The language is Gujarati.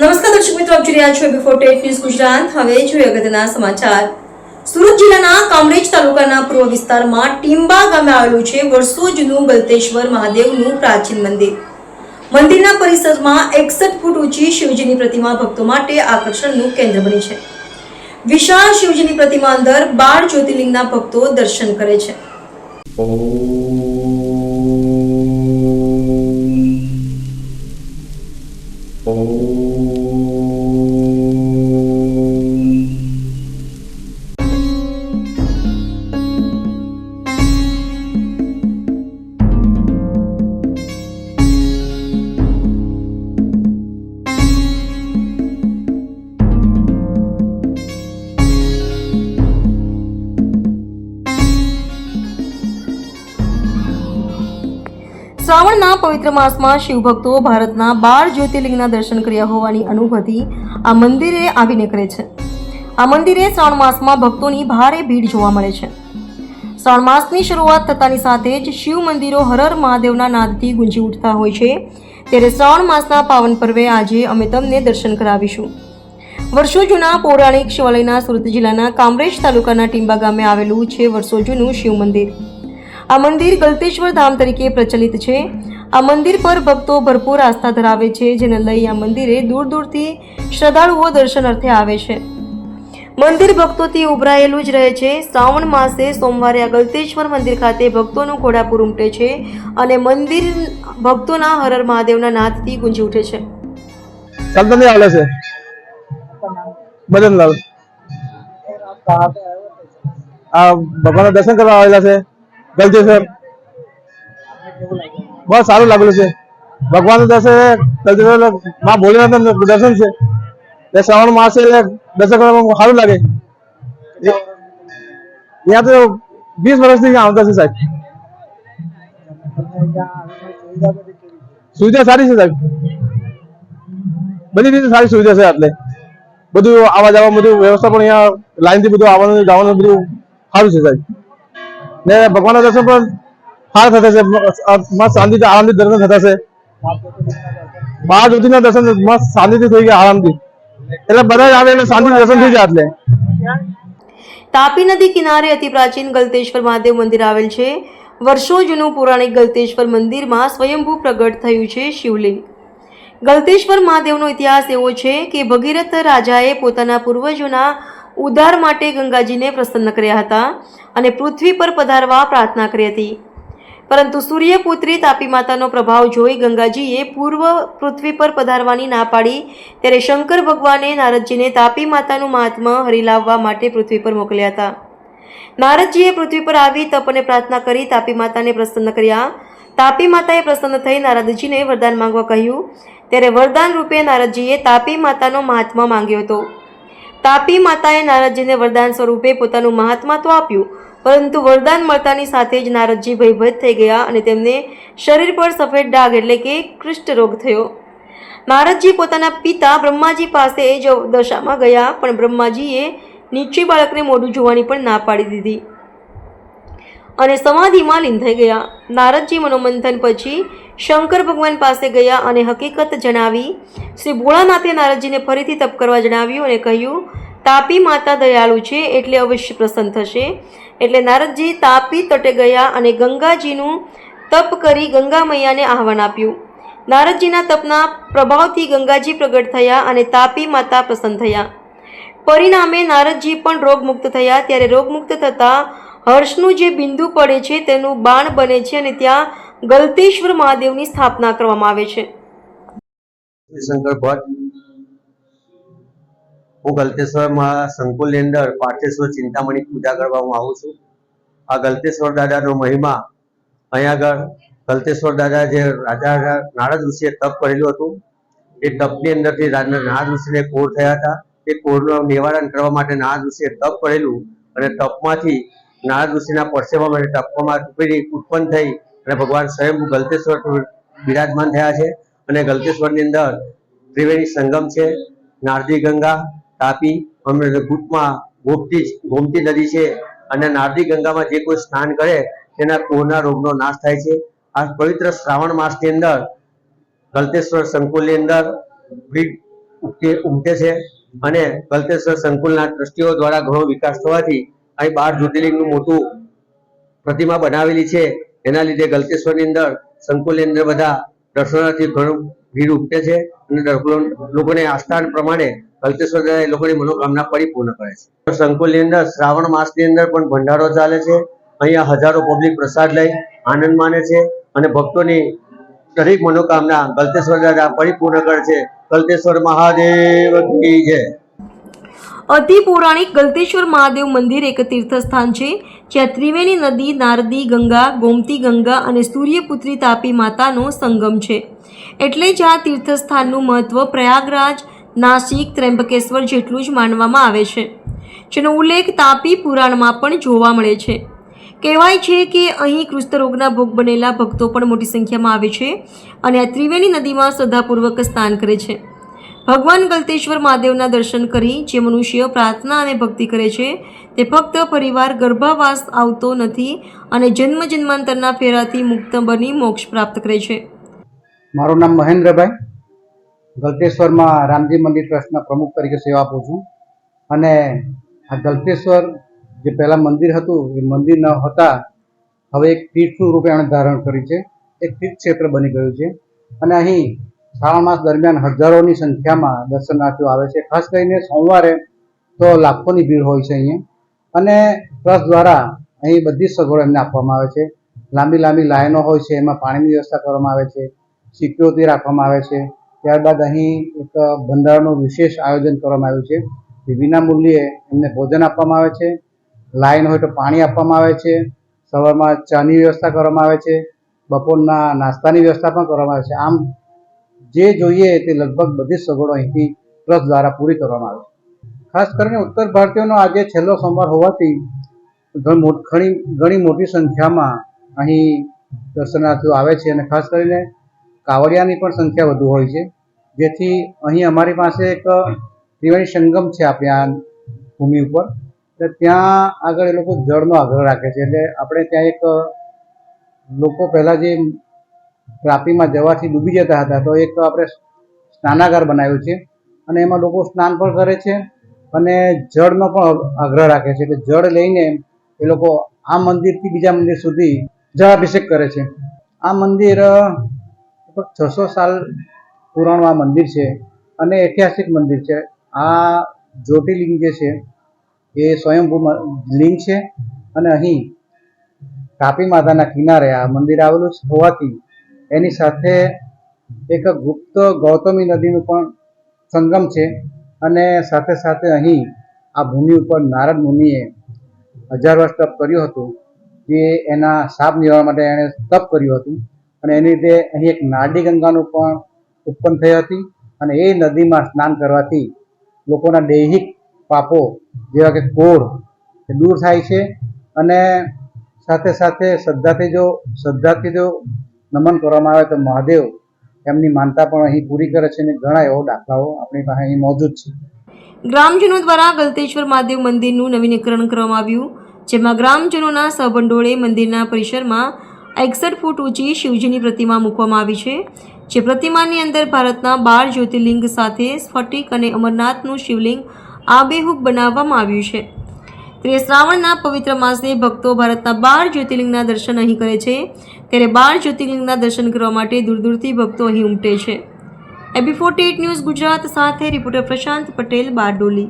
નમસ્કાર દર્શક મિત્રો, આપ જોઈ રહ્યા છો બિફોર ટેટ ન્યૂઝ ગુજરાત. હવે જોઈએ અગત્યના સમાચાર. સુરત જિલ્લાના કામરેજ તાલુકાના પૂર્વ વિસ્તારમાં ટીમ્બા ગામે આવેલું છે વર્ષો જૂનું ગલતેશ્વર મહાદેવનું પ્રાચીન મંદિર. મંદિરના પરિસરમાં એકસઠ ફૂટ ઊંચી શિવજીની પ્રતિમા ભક્તો માટે આકર્ષણનું કેન્દ્ર બની છે. વિશાળ શિવજીની પ્રતિમા અંદર બાર જ્યોતિર્લિંગના ભક્તો દર્શન કરે છે. શ્રાવણના પવિત્ર માસમાં શિવભક્તો ભારતના બાર જ્યોતિર્લિંગના દર્શન કર્યા હોવાની અનુભૂતિ આ મંદિરે આવીને કરે છે. આ મંદિરે શ્રાવણ માસમાં ભક્તોની ભારે ભીડ જોવા મળે છે. શ્રાવણ માસની શરૂઆત થતાની સાથે જ શિવ મંદિરો હરર મહાદેવના નાદથી ગુંજી ઉઠતા હોય છે. ત્યારે શ્રાવણ માસના પાવન પર્વે આજે અમે તમને દર્શન કરાવીશું. વર્ષો જૂના પૌરાણિક શિવાલયના સુરત જિલ્લાના કામરેજ તાલુકાના ટીંબા ગામે આવેલું છે વર્ષો જૂનું શિવ મંદિર. આ મંદિર ગલતેશ્વર ધામ તરીકે પ્રચલિત છે. આ મંદિર પર ભક્તો ભરપૂર આસ્થા ધરાવે છે, જેને લઈ આ મંદિરે દૂર દૂરથી શ્રદ્ધાળુઓ દર્શન અર્થે આવે છે. મંદિર ભક્તોથી ઉભરાયેલું જ રહે છે. શ્રાવણ માસે સોમવારે આ ગલતેશ્વર મંદિર ખાતે ભક્તોનું ઘોડાપુર ઉમટે છે અને મંદિર ભક્તોના હરર મહાદેવના નાદથી ગુંજી ઉઠે છે. ચાલતા આવે છે? બદનલાલ આ ભગવાનના દર્શન કરવા આવેલા છે? ગલતેશ્વર બહુ સારું લાગેલું છે. ભગવાનનું દર્શનમાં ભોલેનાથ દર્શન છે. એ શ્રાવણ માસે દર્શન કરવામાં સારું લાગે. ત્યાં તો વીસ વર્ષથી આવતા છે સાહેબ. સુવિધા સારી છે સાહેબ. બધી રીતે સારી સુવિધા છે એટલે બધું આવા જવા બધું વ્યવસ્થા પણ અહીંયા લાઈનથી બધું આવવાનું, જવાનું બધું સારું છે સાહેબ. ને ભગવાનના દર્શન પણ હાર થતા છે મસ્ત શાંતિથી આરામથી દર્શન થતા છે. બાર જ્યોતિના દર્શન મસ્ત શાંતિથી થઈ ગયા, આરામથી. એટલે બધા જ આવે એટલે શાંતિ દર્શન થઈ જાય એટલે. તાપી નદી કિનારે અતિ પ્રાચીન ગલતેશ્વર મહાદેવ મંદિર આવેલ છે. વર્ષો જૂનું પૌરાણિક ગલતેશ્વર મંદિરમાં સ્વયંભૂ પ્રગટ થયું છે શિવલિંગ. ગલતેશ્વર મહાદેવનો ઇતિહાસ એવો છે કે ભગીરથ રાજાએ પોતાના પૂર્વજોના ઉદ્ધાર માટે ગંગાજીને પ્રસન્ન કર્યા હતા અને પૃથ્વી પર પધારવા પ્રાર્થના કરી હતી. પરંતુ સૂર્યપુત્રી તાપી માતાનો પ્રભાવ જોઈ ગંગાજીએ પૂર્વ પૃથ્વી પર પધારવાની ના પાડી, ત્યારે શંકર ભગવાને નારદજીને તાપી માતાનું મહાત્મા હરિલાવવા માટે પૃથ્વી પર મોકલ્યા હતા. નારદજીએ પૃથ્વી પર આવી તપ અને પ્રાર્થના કરી તાપી માતાને પ્રસન્ન કર્યા. તાપી માતાએ પ્રસન્ન થઈ નારદજીને વરદાન માંગવા કહ્યું. ત્યારે વરદાન રૂપે નારદજીએ તાપી માતાનો મહાત્મા માંગ્યો હતો. તાપી માતાએ નારદજીને વરદાન સ્વરૂપે પોતાનું મહાત્મા તો આપ્યું. પરંતુ વરદાન મળતાની સાથે જ નારદજી ભયભીત થઈ ગયા અને તેમને શરીર પર સફેદ ડાઘ એટલે કે કૃષ્ટ રોગ થયો. નારદજી પોતાના પિતા બ્રહ્માજી પાસે જ દશામાં ગયા, પણ બ્રહ્માજીએ નીચે બાળકને મોઢું જોવાની પણ ના પાડી દીધી. અને સમાધિમાં લીન થઈ ગયા. નારદજી મનોમંથન પછી શંકર ભગવાન પાસે ગયા અને હકીકત જણાવી. શ્રી ભોળાનાથે નારદજીને ફરીથી તપ કરવા જણાવ્યું અને કહ્યું, તાપી માતા દયાળુ છે એટલે અવશ્ય પ્રસન્ન થશે. એટલે નારદજી તાપી તટે ગયા અને ગંગાજીનું તપ કરી ગંગા મૈયાને આહવાન આપ્યું. નારદજીના તપના પ્રભાવથી ગંગાજી પ્રગટ થયા અને તાપી માતા પ્રસન્ન થયા. પરિણામે નારદજી પણ રોગમુક્ત થયા. ત્યારે રોગમુક્ત થતાં હર્ષનું જે બિંદુ પડે છે તેનું બાણ બને છે અને ત્યાં ગલતેશ્વર મહાદેવની સ્થાપના કરવામાં આવે છે. હું ગલતેશ્વરમાં સંકુલની અંદર પાર્થેશ્વર ચિંતામણી પૂજા કરવામાં આવું છું. આ ગલતેશ્વર દાદાનો મહિમા અહીંયા આગળ ગલતેશ્વર દાદા જે રાજા નારદ ઋષિએ તપ કરેલું હતું, એ તપની અંદરથી નારદ ઋષિને કોર થયા હતા. એ કોરનું નિવારણ કરવા માટે નારદ ઋષિએ તપ કરેલું અને તપમાંથી નારદ ઋષિના પરસેવા માટે તપમાં ટુકડી ઉત્પન્ન થઈ અને ભગવાન સ્વયં ગલતેશ્વર બિરાજમાન થયા છે અને ગલતેશ્વરની અંદર ત્રિવેણી સંગમ છે, નારદી ગંગા, તાપી અમે ગુટમાં ગોમતી ગોમતી નદી છે અને નારદી ગંગામાં જે કોઈ સ્નાન કરે તેના કોહના રોગનો નાશ થાય છે. આ પવિત્ર શ્રાવણ માસની અંદર ગલતેશ્વર સંકુલની અંદર ઉમટે ઉમટે છે અને ગલતેશ્વર સંકુલના ટ્રસ્ટીઓ દ્વારા ઘણો વિકાસ થવાથી અહીં બાર જ્યોતિર્લિંગનું મોટું પ્રતિમા બનાવેલી છે. એના લીધે ગલતેશ્વરની અંદર સંકુલની અંદર બધા દર્શનાર્થી ઘણું ભીડ ઉપટે છે અને લોકોને આસ્થા પ્રમાણે ગલતેશ્વર એ લોકોની મનોકામના પરિપૂર્ણ કરે છે. સંકુલની અંદર શ્રાવણ માસની અંદર પણ ભંડારો ચાલે છે. અહીંયા હજારો પબ્લિક પ્રસાદ લઈ આનંદ માને છે અને ભક્તોની દરેક મનોકામના ગલતેશ્વર દાદા પરિપૂર્ણ કરે છે. ગલતેશ્વર મહાદેવ કી જય. અતિ પૌરાણિક ગલતેશ્વર મહાદેવ મંદિર એક તીર્થસ્થાન છે, જ્યાં ત્રિવેણી નદી, નારદી, ગંગા, ગોમતી ગંગા અને સૂર્યપુત્રી તાપી માતાનો સંગમ છે. એટલે જ આ તીર્થસ્થાનનું મહત્વ પ્રયાગરાજ, નાસિક, ત્ર્યંબકેશ્વર જેટલું જ માનવામાં આવે છે. જેનો ઉલ્લેખ તાપી પુરાણમાં પણ જોવા મળે છે. કહેવાય છે કે અહીં કૃષ્ણરોગના ભોગ બનેલા ભક્તો પણ મોટી સંખ્યામાં આવે છે અને આ ત્રિવેણી નદીમાં શ્રદ્ધાપૂર્વક સ્નાન કરે છે. ભગવાન ગલતેશ્વર મહાદેવના દર્શન કરી જે મનુષ્ય પ્રાર્થના અને ભક્તિ કરે છે, તે ફક્ત પરિવાર ગર્ભાવાસ આવતો નથી અને જન્મ જન્માંતરના ફેરાથી મુક્ત બની મોક્ષ પ્રાપ્ત કરે છે. મારું નામ મહેન્દ્રભાઈ. ગલતેશ્વરમાં રામજી મંદિર ટ્રસ્ટના પ્રમુખ તરીકે સેવા આપું છું. અને આ ગલતેશ્વર જે પહેલાં મંદિર હતું, એ મંદિર ન હતા, હવે એક તીર્થનું રૂપે એણે ધારણ કર્યું છે. એક તીર્થ ક્ષેત્ર બની ગયું છે. અને અહીં શ્રાવણ માસ દરમિયાન હજારોની સંખ્યામાં દર્શનાર્થીઓ આવે છે. ખાસ કરીને સોમવારે તો લાખોની ભીડ હોય છે અહીંયા. અને ટ્રસ્ટ દ્વારા અહીં બધી સગવડો એમને આપવામાં આવે છે. લાંબી લાંબી લાઈનો હોય છે, એમાં પાણીની વ્યવસ્થા કરવામાં આવે છે, સિક્યોરિટી રાખવામાં આવે છે. ત્યારબાદ અહીં એક ભંડારાનું વિશેષ આયોજન કરવામાં આવ્યું છે, જે વિના મૂલ્યે એમને ભોજન આપવામાં આવે છે. લાઈન હોય તો પાણી આપવામાં આવે છે. સવારમાં ચાની વ્યવસ્થા કરવામાં આવે છે. બપોરના નાસ્તાની વ્યવસ્થા પણ કરવામાં આવે છે. આમ જે જોઈએ તે લગભગ બધી સગવડો અહીંથી ટ્રસ્ટ દ્વારા પૂરી કરવામાં આવે છે. ખાસ કરીને ઉત્તર ભારતીયોનો આજે છેલ્લો સોમવાર હોવાથી ઘણી ઘણી મોટી સંખ્યામાં અહીં દર્શનાર્થીઓ આવે છે અને ખાસ કરીને કાવડિયાની પણ સંખ્યા વધુ હોય છે. જેથી અહીં અમારી પાસે એક ત્રિવેણી સંગમ છે આપણે આ ભૂમિ ઉપર. એટલે ત્યાં આગળ એ લોકો જળનો આગ્રહ રાખે છે. એટલે આપણે ત્યાં એક લોકો પહેલાં જે તાપીમાં જવાથી ડૂબી જતા હતા. તો એક તો આપણે સ્નાનાગાર બનાવ્યું છે અને એમાં લોકો સ્નાન પણ કરે છે અને જળનો પણ આગ્રહ રાખે છે. એટલે જળ લઈને એ લોકો આ મંદિરથી બીજા મંદિર સુધી જળાભિષેક કરે છે. આ મંદિર છસો સાલ પુરાણું આ મંદિર છે અને ઐતિહાસિક મંદિર છે. આ જ્યોતિર્લિંગ જે છે એ સ્વયંભૂ લિંગ છે અને અહીં તાપી માતાના કિનારે આ મંદિર આવેલું હોવાથી એની સાથે એક ગુપ્ત ગૌતમી નદીનું પણ સંગમ છે અને સાથે સાથે અહીં આ ભૂમિ ઉપર નારદ મુનિએ હજાર વર્ષ તપ કર્યું હતું જે એના સાપ નિવારણ માટે એણે તપ કર્યું હતું અને એની રીતે અહીં એક નાડી ગંગાનું પણ ઉત્પન્ન થઈ હતી અને એ નદીમાં સ્નાન કરવાથી લોકોના દૈહિક પાપો જેવા કે કોઢ એ દૂર થાય છે અને સાથે સાથે શ્રદ્ધાથી જો શ્રદ્ધાથી જો નમન કરવામાં આવે તો મહાદેવ એમની માનતા પણ અહીં પૂરી કરે છે અને ઘણા એવો દાખલાઓ આપણી પાસે અહીં મોજૂદ છે. ગ્રામજનો દ્વારા ગલતેશ્વર મહાદેવ મંદિરનું નવીનીકરણ કરવામાં આવ્યું, જેમાં ગ્રામજનોના સહભંડોળે મંદિરના પરિસરમાં એકસઠ ફૂટ ઊંચી શિવજીની પ્રતિમા મૂકવામાં આવી છે, જે પ્રતિમાની અંદર ભારતના બાર જ્યોતિર્લિંગ સાથે સ્ફટિક અને અમરનાથનું શિવલિંગ આબેહૂબ બનાવવામાં આવ્યું છે. તે શ્રાવણના પવિત્ર માસને ભક્તો ભારતના બાર જ્યોતિર્લિંગના દર્શન અહીં કરે છે. ત્યારે બાર જ્યોતિર્લિંગના દર્શન કરવા માટે દૂર દૂરથી ભક્તો અહીં ઉમટે છે. એબી ફોર્ટી ન્યૂઝ ગુજરાત સાથે રિપોર્ટર પ્રશાંત પટેલ બારડોલી.